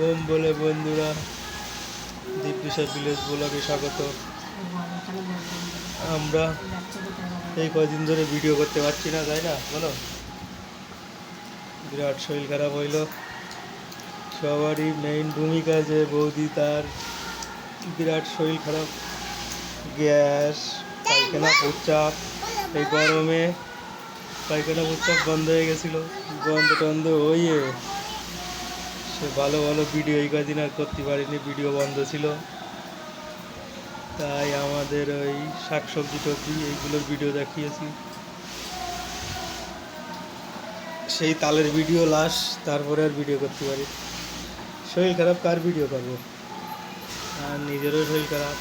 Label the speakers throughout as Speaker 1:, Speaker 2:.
Speaker 1: Bomb বলে বন্ধুরা দীপবিশাল village ব্লগে স্বাগত। আমরা এই কদিন ধরে ভিডিও করতে পারছি না, তাই না? বলো। বিরাট শরীর খারাপ হইল। সবারই মেইন ভূমিকা যে বৌদি, তার বিরাট শরীর খারাপ। গ্যাস, পায়খানা প্রচাপ এই গরমে পায়খানা প্রচাপ বন্ধ হয়ে গেছিল। বন্ধ টন্ধ সে ভালো ভালো ভিডিও এই কদিন আর করতে পারিনি ভিডিও বন্ধ ছিল। তাই আমাদের ওই শাক সবজি টবজি এইগুলোর ভিডিও দেখিয়েছি। সেই তালের ভিডিও লাশ, তারপরে আর ভিডিও করতে পারি। শরীর খারাপ, কার ভিডিও করব? আর নিজেরও শরীর খারাপ,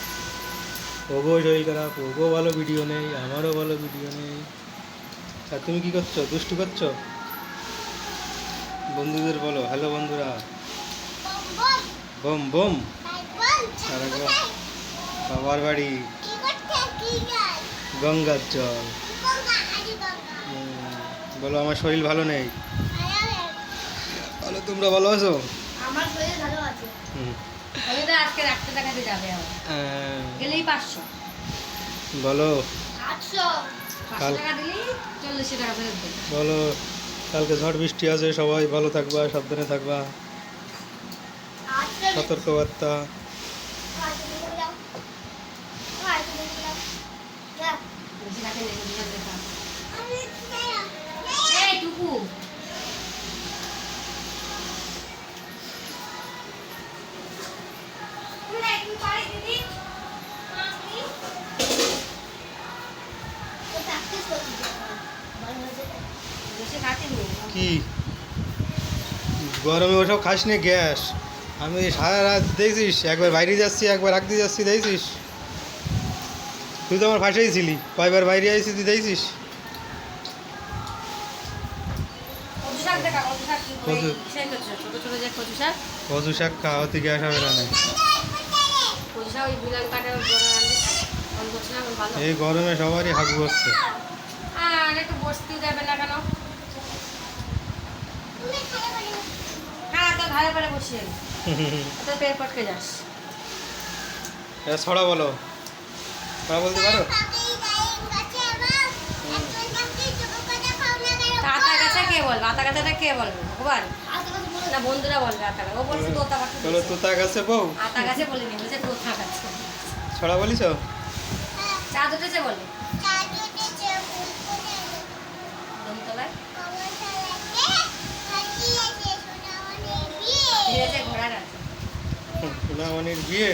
Speaker 1: ওগো শরীর খারাপ, ওগো ভালো ভিডিও নেই, আমারও ভালো ভিডিও নেই। আর তুমি কি করছ? দুষ্টু করছ? বন্ধুদের বলো হ্যালো বন্ধুরা। বোম বোম। বাবার বাড়ি। গঙ্গার জল। বলো আমার শরীর ভালো নেই? বলো তোমরা ভালো আছো?
Speaker 2: আমার শরীর ভালো আছে।
Speaker 1: হুম,
Speaker 2: আজকে ডাক্তার দেখাতে যাবে গেলেই পাঁচশো।
Speaker 1: বলো।
Speaker 2: আটশো।
Speaker 1: কাল-
Speaker 2: টাকা দিলেই চল্লিশশো টাকা ফেরত
Speaker 1: বলো। কালকে ঝড় বৃষ্টি আছে সবাই ভালো থাকবা সাবধানে থাকবা। সতর্কবার্তা। কি? গরমে ওসব খাস নি গ্যাস। আমি সারা রাত দেখছিস একবার বাইরে যাচ্ছি একবার রাখতে যাচ্ছি দেখছিস? তুই তো আমার ফাঁসেই ছিলি কয়বার বাইরে আইসি তুই দেখছিস?
Speaker 2: কচু শাক দেখা কচু শাক কি করে?
Speaker 1: কচু।
Speaker 2: কিসের করছ ছোট ছোট যে কচু শাক?
Speaker 1: কচু শাক খাওয়াতে গ্যাস হবে না এই গরমে সবারই
Speaker 2: আর একটু বসতে দেবে না কেন হ্যাঁ তো ধারে পারে বসিয়ে তো পেট পটকে যাস।
Speaker 1: ছড়া বলো। ছড়া বলতে পারো?
Speaker 2: আতা গাছে কে বলবে? আতা গাছাটা কে বলবে? ভগবান? না বন্ধুরা বলবে আতা গাছ ও বলছে তোতা পাখি
Speaker 1: চলো তোতা গাছে বউ।
Speaker 2: আতা গাছে বলিনি বলছে তোতা গাছে
Speaker 1: ছড়া বলিস
Speaker 2: চাঁদ উঠেছে বলে। দমতলায়?
Speaker 1: সোনামণির বিয়ে?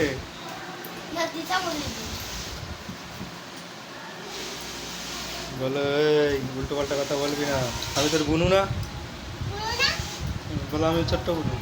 Speaker 1: বলো এই উল্টো পাল্টা কথা বলবি না। আমি তোর বুনু না? বলো আমি ছোট্ট বুনু।